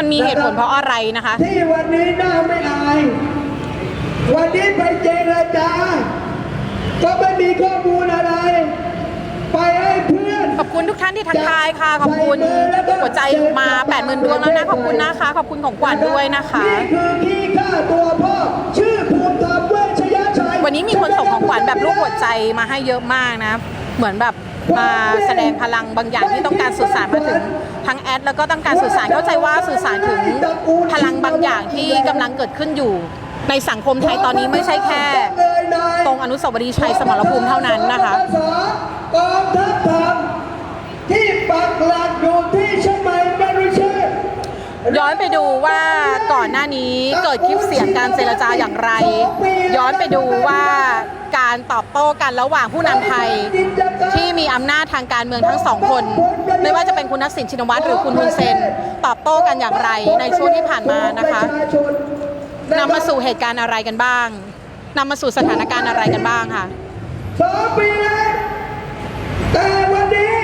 มันมีเหตุผลเพราะอะไรนะคะ ที่วันนี้หน้าไม่อาย วันนี้ไปเจรจาก็ไม่มีข้อมูลอะไร ไปให้เพื่อนขอบคุณทุกท่านที่ทักทายค่ะ ขอบคุณหัวใจมา8ปดหมื่นดวงแล้วนะ ขอบคุณนะคะ ขอบคุณของขวัญด้วยนะคะ นี่คือขี้ข้าตัวพ่อชื่อภูมิธรรมเวชยชัยวันนี้มีคนส่งของขวัญแบบรูปหัวใจมาให้เยอะมากนะ เหมือนแบบ มาแสดงพลังบางอย่างที่ต้องการสื่อสารมาถึงทั้งแอดแล้วก็ต้องการสื่อสารเข้าใจว่าสื่อสารถึงพลังบางอย่างที่กำลังเกิดขึ้นอยู่ ในสังคมไทยตอนนี้ไม่ใช่แค่ ตรงอนุสาวรีย์ชัยสมรภูมิเท่านั้นนะคะกองทัพธรรมที่ปักหลักอยู่ที่เชยงใหม่บริเชษย้อนไปดูว่าก่อนหน้านี้เกิดคลิปเสียงการเจรจาอย่างไร ย้อนไปดูว่า การตอบโต้กันระหว่างผู้นำไทย ที่มีอำนาจทางการเมืองทั้งสองคน ไม่ว่าจะเป็นคุณทักษิณชินวัตรหรือคุณฮุนเซน ตอบโต้กันอย่างไรในช่วงที่ผ่านมานะคะนำมาสู่เหตุการณ์อะไรกันบ้างนำมาสู่สถานการณ์อะไรกันบ้างค่ะสองปีแล้วแต่วันนี้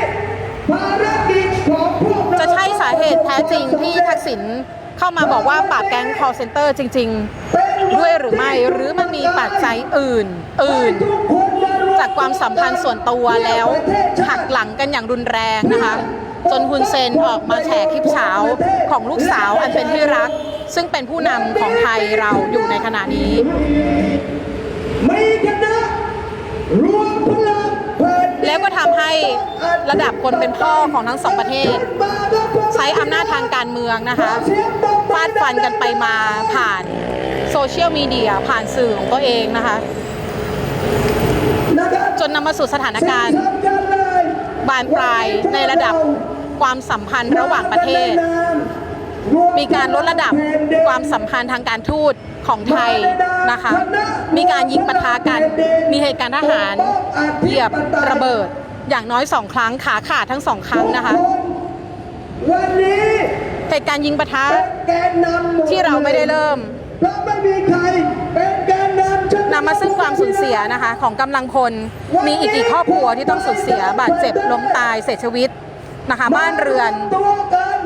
ภารกิจของพวกเราจะใช่สาเหตุแท้จริงที่ทักษิณ เข้ามาบอกว่าปราบแก๊ง call center จริง ๆ ด้วยหรือไม่หรือมันมีปัจจัยอื่นอื่น จากความสัมพันธ์ส่วนตัวแล้วหักหลังกันอย่างรุนแรงนะคะ จนฮุนเซนออกมาแฉคลิปเช้าของลูกสาวอันเป็นที่รัก ซึ่งเป็นผู้นำของไทยเราอยู่ในขณะนี้มีคณะรวมพลังเปิด แล้วก็ทำให้ระดับคนเป็นพ่อของทั้งสองประเทศ ใช้อำนาจทางการเมืองนะคะฟาดฟันกันไปมาผ่านโซเชียลมีเดียผ่านสื่อของตัวเองนะคะ จนนำมาสู่สถานการณ์ บานปลายในระดับความสัมพันธ์ระหว่างประเทศ มีการลดระดับความสัมพันธ์ทางการทูตของไทย นะคะ มีการยิงปะทะกัน มีเหตุการณ์ทหารเหยียบระเบิด อย่างน้อยสองครั้งขาขาดทั้งสองครั้งนะคะ วันนี้เหตุการณ์ยิงปะทะแกนนำหดที่เราไม่ได้เริ่มเพราะไม่มีใครเป็นแกนนำใช่ไหนำมาซึ่งความสูญเสียนะคะ ของกำลังพลมีอีกกี่ครอบครัวที่ต้องสูญเสียบาดเจ็บล้มตายเสียชีวิตนะคะ บ้านเรือนตัวกัน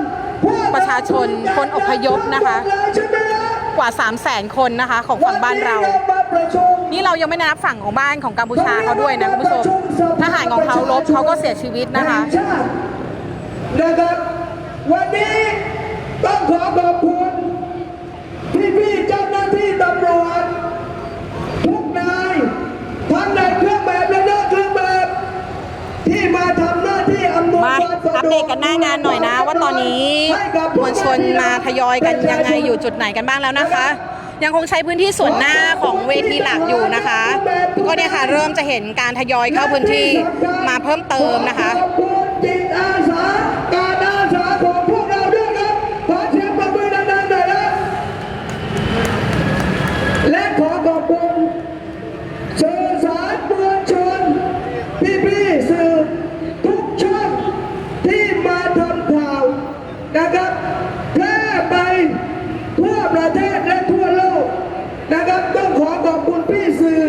พวกประชาชนคนอพยพนะคะใช่ไหมฮะก ว่า 3 0 0แสนคนนะคะ ของฝั่งบ้านเราวันนี้มาประชุมนี่เรายังไม่นับฝั่งของบ้านของกัมพูชาเขาด้วยนะคุณผู้ชมทหารของเขาลบเขาก็เสียชีวิตนะคะแห่งชาตินะครับวันนี้ต้องขอขอบคุณพี่ๆเจ้าหน้าที่ตำรวจทุกนายทั้งในเครื่องแบบและนอกเครื่องแบบ ที่มาทำหน้าที่อำนวย มา เด็กอัปเดตกันหน้างานหน่อยนะ ว่าตอนนี้มวลชนมาทยอยกันยังไงอยู่จุดไหนกันบ้างแล้วนะคะ ยังคงใช้พื้นที่ส่วนหน้าของเวทีหลักอยู่นะคะก็เนี่ยค่ะเริ่มจะเห็นการทยอยเข้าพื้นที่มาเพิ่มเติมนะคะ ขอบคุณจิตอาสาการอาสาของพวกเราด้วยครับขอเสียงปรบมือดังๆหน่อยนะและขอขอบคุณสื่อสารมวลชนพี่ๆสื่อทุกช่องที่มาทำ ข่าวนะครับแพร่ไปทั่วประเทศและทั่วโลกนะครับต้องขอขอบคุณพี่สื่อ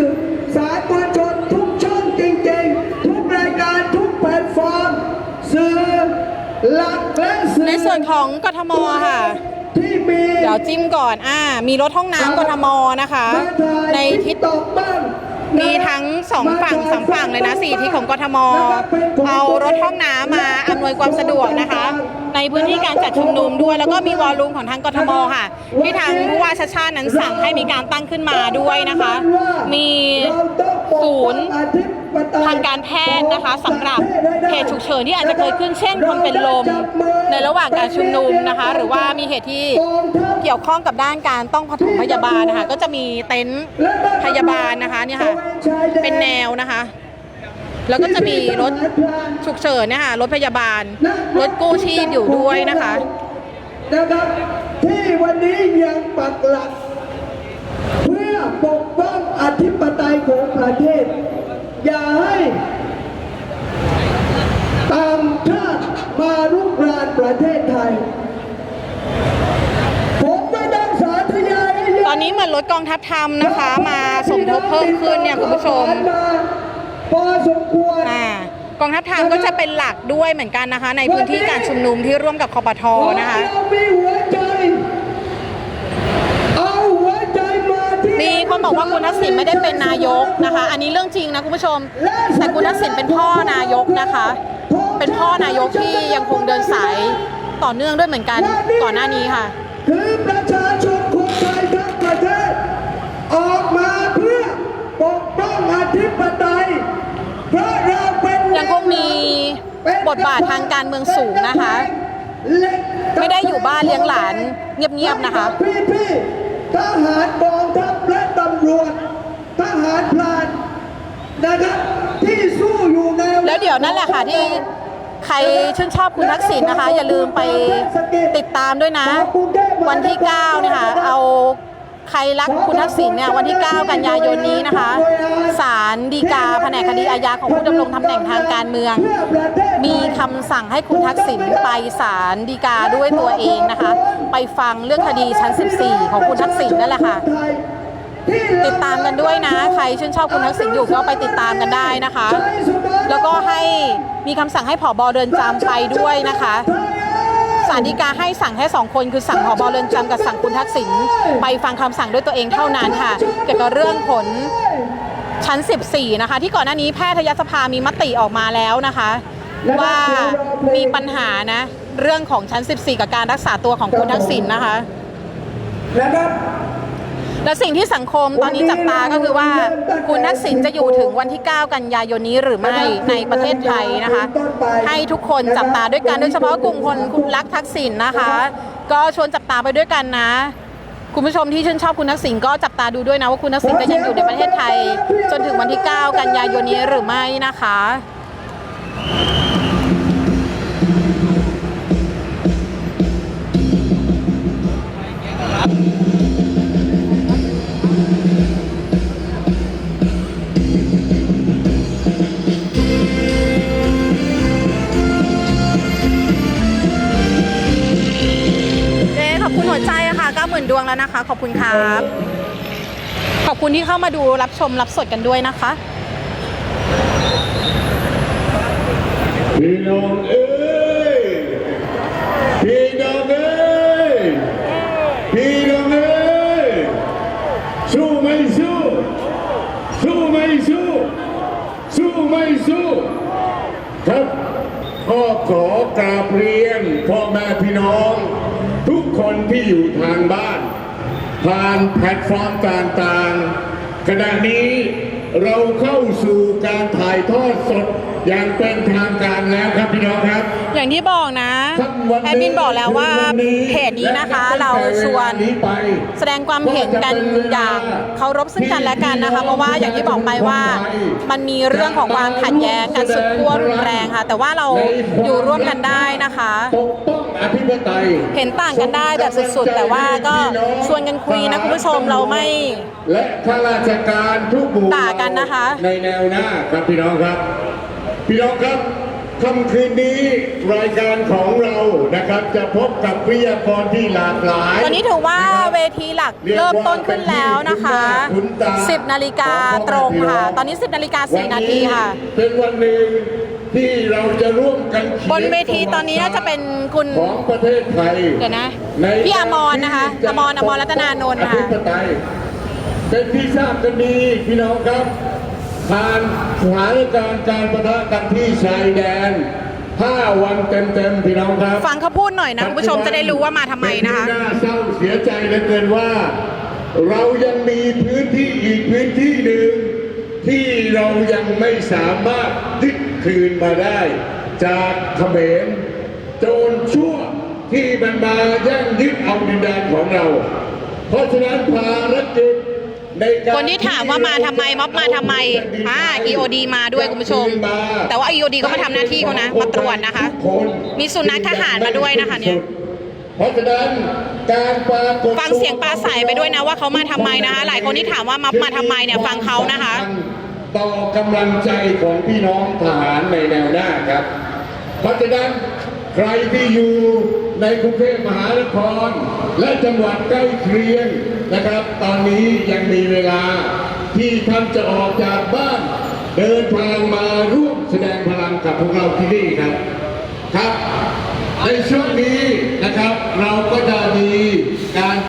สารมวลชนทุกช่องจริงๆ ทุกรายการทุกแพลตฟอร์ม สื่อหลักและสื่อในส่วนของกทมค่ะที่มีเดี๋ยวจิ้มก่อนอ่ามีรถห้องน้ำกทมนะคะ ในทิศตกบ้าน มีทั้งสองฝั่งสามฝั่งเลยนะสี่ทิศของกทม เอารถห้องน้ำมาอำนวยความสะดวกนะคะ ในพื้นที่การจัดชุมนุมด้วย แล้วก็มีวอลลุ่มของทางกทมค่ะ ที่ทางผู้ว่าชาติชาตินั้นสั่งให้มีการตั้งขึ้นมาด้วยนะคะ มีศูนย์ทางการแพทย์นะคะสำหรับเหตุฉุกเฉินที่อาจจะเกิดขึ้นเช่นคนเป็นลมในระหว่างการชุมนุมนะคะ หรือว่ามีเหตุที่เกี่ยวข้องกับด้านการต้องปฐมพยาบาลนะคะ ก็จะมีเต็นท์พยาบาลนะคะเนี่ยค่ะเป็นแนวนะคะ แล้วก็จะมีรถฉุกเฉินเนี่ยค่ะรถพยาบาล รถกู้ชีพอยู่ด้วยนะคะนะครับที่วันนี้ยังปักหลัก เพื่อปกป้องอธิปไตยของประเทศ อย่าให้ตางชาติมาลุกรานประเทศ กิดรถกองทัพทำนะคะ มาสมทบเพิ่มขึ้นเนี่ยคุณผู้ชมกองทัพทางก็จะเป็นหลักด้วยเหมือนกันนะคะ ในพื้นที่การชุมนุมที่ร่วมกับคอปทนะคะมีคนบอกว่าคุณทักษิณไม่ได้เป็นนายกนะคะ อันนี้เรื่องจริงนะคุณผู้ชม แต่คุณทักษิณเป็นพ่อนายกนะคะ เป็นพ่อนายกที่ยังคงเดินสายต่อเนื่องด้วยเหมือนกันก่อนหน้านี้ค่ะคือประชาชน ปกป้องอธิปไตยเพราะเราเป็นยังคงมีบทบาททางการเมืองสูงนะคะ ไม่ได้อยู่บ้านเลี้ยงหลานเงียบๆนะคะ พี่พี่ๆทหารกองทัพและตำรวจทหารพลานนะครับที่สู้อยู่ในแล้วเดี๋ยวนั่นแหละค่ะที่ใครชื่นชอบคุณทักษิณนะคะ อย่าลืมไปติดตามด้วยนะ วันที่9เนี่ยค่ะเอา ใครรักคุณทักษิณเนี่ยวันที่ 9 กันยายนนี้นะคะศาลฎีกาแผนกคดีอาญาของผู้ดำรงตำแหน่งทางการเมือง มีคำสั่งให้คุณทักษิณไปศาลฎีกาด้วยตัวเองนะคะ ไปฟังเรื่องคดีชั้น 14 ของคุณทักษิณนั่นแหละค่ะติดตามกันด้วยนะ ใครชื่นชอบคุณทักษิณอยู่ก็ไปติดตามกันได้นะคะ แล้วก็ให้มีคำสั่งให้ผอบอเดินจำไปด้วยนะคะ ศาลฎีกาให้สั่งแค่สองคนคือสั่งผอบอเดินจำกับสั่งคุณทักษิณไปฟังคำสั่งด้วยตัวเองเท่านั้นค่ะ เกี่ยวกับเรื่องผลชั้น 14 นะคะ ที่ก่อนหน้านี้แพทยสภามีมติออกมาแล้วนะคะ ว่ามีปัญหานะ เรื่องของชั้น 14 กับการรักษาตัวของคุณทักษิณนะคะนะครับ และสิ่งที่สังคมตอนนี้จับตาก็คือว่า คุณทักษิณจะอยู่ถึงวันที่ 9 กันยายนนี้หรือไม่ในประเทศไทยนะคะ ให้ทุกคนจับตาด้วยกันโดยเฉพาะกลุ่มคนคุณรักทักษิณนะคะ ก็ชวนจับตาไปด้วยกันนะ คุณผู้ชมที่ชื่นชอบคุณทักษิณก็จับตาดูด้วยนะว่าคุณทักษิณจะยังอยู่ในประเทศไทย จนถึงวันที่ 9 กันยายนนี้หรือไม่นะคะ ดวงแล้วนะคะ ขอบคุณครับ ขอบคุณที่เข้ามาดูรับชมรับสดกันด้วยนะคะพี่น้องเอ้ยพี่น้องเอ้ยพี่น้องเอ้ยสู้ไม่สู้สู้ไม่สู้สู้ไม่สู้ครับพ่อขอกราบเรียนพ่อแม่พี่น้อง คนที่อยู่ทางบ้าน ผ่านแพลตฟอร์มต่างๆ ขณะนี้เราเข้าสู่การถ่ายทอดสดอย่างเป็นทางการแล้วครับพี่น้องครับ อย่างที่บอกนะสักวันแอดมินบอกแล้วว่าถึงเพจนี้นะคะและเราตั้งแต่ชวนเานี้ไปแสดงความเห็นกันอย่างเคารพซึ่งกันและกันนะคะ เพราะว่าอย่างที่บอกไปว่ามันมีเรื่องของความขัดแย้งกันสุดขั้วรุนแรงค่ะ แต่ว่าเราอยู่ร่วมกันได้นะคะปกป้องอธิปไตย เห็นต่างกันได้แบบสุดๆ แต่ว่าก็ชวนกันคุยนะคุณผู้ชมเราไม่ และข้าราชการทุกหมู่ด่ากันนะคะ ในแนวหน้าครับพี่น้องครับ พี่น้องครับค่ำคืนนี้รายการของเรานะครับจะพบกับวิทยากรที่หลากหลาย ตอนนี้ถือว่าเวทีหลักเริ่มต้นขึ้นแล้วนะคะ 10 นาฬิกาตรงค่ะ ตอนนี้ 10 นาฬิกา4นาทีค่ะ เป็นวันหนึ่ง ที่เราจะร่วมกันขียบนเวทีตอนนี้น่าจะเป็นคุณของประเทศไทยเดี๋ยวนะในพี่อมรนะคะที่จอมรอมรรัตนานนท์ค่ะอธิปไตยเป็นที่ทราบกันดีพี่น้องครับผ่านสถานการณ์การประทะกันที่ชายแดน5วันเต็มๆพี่น้องครับ ฟังเขาพูดหน่อยนะคุณผู้ชมจะได้รู้ว่ามาทำไมนะคะเป็ที่น่าเศร้าเสียใจเหลือเกินว่า เรายังมีพื้นที่อีกพื้นที่หนึ่งที่เรายังไม่สามารถยึด คืนมาได้ จากเขมรโจรชั่วที่มันมาแย่งยึดเอาดินแดนของเรา เพราะฉะนั้นภารกิจในการคนที่ถามว่ามาทำไมม็อบมาทำไมอ่า EOD มาด้วยคุณผู้ชม แต่ว่า EOD ก็มาทำหน้าที่เขานะมาตรวจนะคะทุกคนมีสุนัขทหารมาด้วยนะคะเนี่ยเพราะฉะนั้นการปรากฏฟังเสียงปลาใสไปด้วยนะว่าเขามาทำไมนะคะ หลายคนที่ถามว่าม็อบมาทำไมเนี่ยฟังเขานะคะ ต่อกำลังใจของพี่น้องทหารในแนวหน้าครับ เพราะฉะนั้นใครที่อยู่ในกรุงเทพมหานคร และจังหวัดใกล้เคียงนะครับ ตอนนี้ยังมีเวลาที่ท่านจะออกจากบ้าน เดินทางมาร่วมแสดงพลังกับพวกเราที่นี่ครับครับ ในช่วงนี้นะครับเราก็จะดีกัน